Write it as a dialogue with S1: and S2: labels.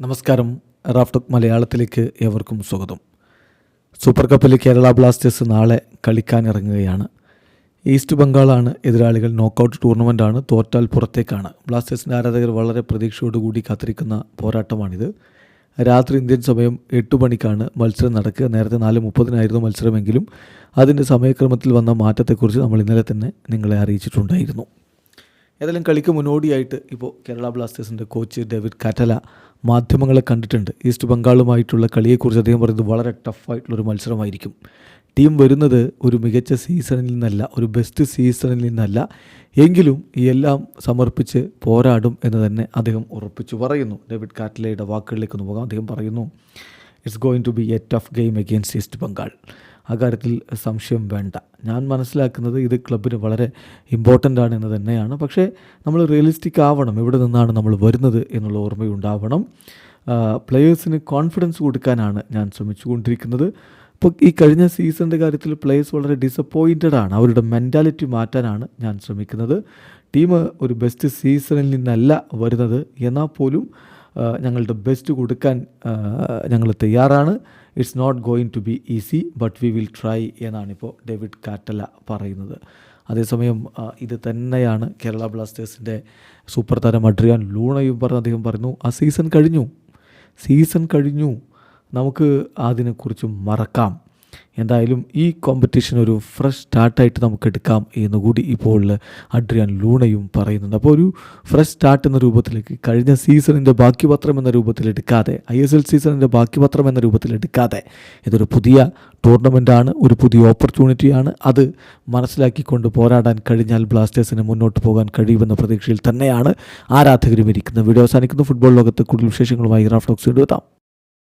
S1: നമസ്കാരം. റാഫ്റ്റോക്ക് മലയാളത്തിലേക്ക് ഏവർക്കും സ്വാഗതം. സൂപ്പർ കപ്പിൽ കേരള ബ്ലാസ്റ്റേഴ്സ് നാളെ കളിക്കാനിറങ്ങുകയാണ്. ഈസ്റ്റ് ബംഗാളാണ് എതിരാളികൾ നോക്കൗട്ട് ടൂർണമെന്റാണ് തോറ്റാൽ പുറത്തേക്കാണ്. ബ്ലാസ്റ്റേഴ്സിന്റെ ആരാധകർ വളരെ പ്രതീക്ഷയോടുകൂടി കാത്തിരിക്കുന്ന പോരാട്ടമാണിത്. രാത്രി ഇന്ത്യൻ സമയം എട്ട് മണിക്കാണ് മത്സരം നടക്കുക. നേരത്തെ നാല് മുപ്പതിനായിരുന്നു മത്സരമെങ്കിലും അതിന്റെ സമയക്രമത്തിൽ വന്ന മാറ്റത്തെക്കുറിച്ച് നമ്മൾ ഇന്നലെ തന്നെ നിങ്ങളെ അറിയിച്ചിട്ടുണ്ടായിരുന്നു. ഏതായാലും കളിക്ക് മുന്നോടിയായിട്ട് ഇപ്പോൾ കേരള ബ്ലാസ്റ്റേഴ്സിന്റെ കോച്ച് ഡേവിഡ് കാറ്റല മാധ്യമങ്ങളെ കണ്ടിട്ടുണ്ട്. ഈസ്റ്റ് ബംഗാളുമായിട്ടുള്ള കളിയെക്കുറിച്ച് അദ്ദേഹം പറയുന്നത് വളരെ ടഫായിട്ടുള്ളൊരു മത്സരമായിരിക്കും. ടീം വരുന്നത് ഒരു മികച്ച സീസണിൽ നിന്നല്ല ഒരു ബെസ്റ്റ് സീസണിൽ നിന്നല്ല. എങ്കിലും എല്ലാം സമർപ്പിച്ച് പോരാടും എന്ന് തന്നെ അദ്ദേഹം ഉറപ്പിച്ചു പറയുന്നു. ഡേവിഡ് കാറ്റലയുടെ വാക്കുകളിലേക്ക് ഒന്ന് പോകാം. അദ്ദേഹം പറയുന്നു it's going to be a tough game against East Bengal അക്കാര്യത്തിൽ സംശയം വേണ്ട. ഞാൻ മനസ്സിലാക്കുന്നത് ഇത് ക്ലബിന് വളരെ ഇമ്പോർട്ടന്റ് ആണ് എന്ന് തന്നെയാണ്. പക്ഷേ നമ്മൾ റിയലിസ്റ്റിക് ആവണം. ഇവിടെ നിന്നാണ് നമ്മൾ വരുന്നത് എന്നുള്ള ഓർമ്മയുണ്ടാവണം. പ്ലെയേഴ്സിന് കോൺഫിഡൻസ് കൊടുക്കാനാണ് ഞാൻ ശ്രമിച്ചുകൊണ്ടിരിക്കുന്നത്. ഇപ്പോൾ ഈ കഴിഞ്ഞ സീസണിന്റെ കാര്യത്തിൽ പ്ലേയേഴ്സ് വളരെ ഡിസപ്പോയിന്റഡ് ആണ്. അവരുടെ മെന്റാലിറ്റി മാറ്റാനാണ് ഞാൻ ശ്രമിക്കുന്നത്. ടീം ഒരു ബെസ്റ്റ് സീസണിൽ നിന്നല്ല വരുന്നത്. എന്നാൽ പോലും ഞങ്ങളുടെ ബെസ്റ്റ് കൊടുക്കാൻ ഞങ്ങൾ തയ്യാറാണ്. It's not going to be easy but we will try എന്നാണിപ്പോൾ David Catala പറയുന്നത്. അതേസമയം ഇത് തന്നെയാണ് കേരള ബ്ലാസ്റ്റേഴ്സിന്റെ സൂപ്പർ താരം അഡ്രിയാൻ ലൂണയും പറഞ്ഞ് അദ്ദേഹം പറഞ്ഞു ആ സീസൺ കഴിഞ്ഞു. സീസൺ കഴിഞ്ഞു. നമുക്ക് അതിനെക്കുറിച്ച് മറക്കാം. എന്തായാലും ഈ കോമ്പറ്റീഷൻ ഒരു ഫ്രഷ് സ്റ്റാർട്ടായിട്ട് നമുക്ക് എടുക്കാം എന്നുകൂടി ഇപ്പോൾ അഡ്രിയാൻ ലൂണയും പറയുന്നുണ്ട്. അപ്പോൾ ഒരു ഫ്രഷ് സ്റ്റാർട്ട് എന്ന രൂപത്തിലേക്ക് കഴിഞ്ഞ സീസണിന്റെ ബാക്കി പത്രം എന്ന രൂപത്തിൽ എടുക്കാതെ ഐ എസ് എൽ സീസണിന്റെ ബാക്കി പത്രം എന്ന രൂപത്തിൽ എടുക്കാതെ ഇതൊരു പുതിയ ടൂർണമെന്റാണ് ഒരു പുതിയ ഓപ്പർച്യൂണിറ്റിയാണ് അത് മനസ്സിലാക്കിക്കൊണ്ട് പോരാടാൻ കഴിഞ്ഞാൽ ബ്ലാസ്റ്റേഴ്സിന് മുന്നോട്ട് പോകാൻ കഴിയുമെന്ന പ്രതീക്ഷയിൽ തന്നെയാണ് ആരാധകരും ഇരിക്കുന്നത്. വീഡിയോ അവസാനിക്കുന്നു. ഫുട്ബോൾ ലോകത്ത് കൂടുതൽ വിശേഷങ്ങളുമായി റാഫ്റ്റോക്സ് എത്താം.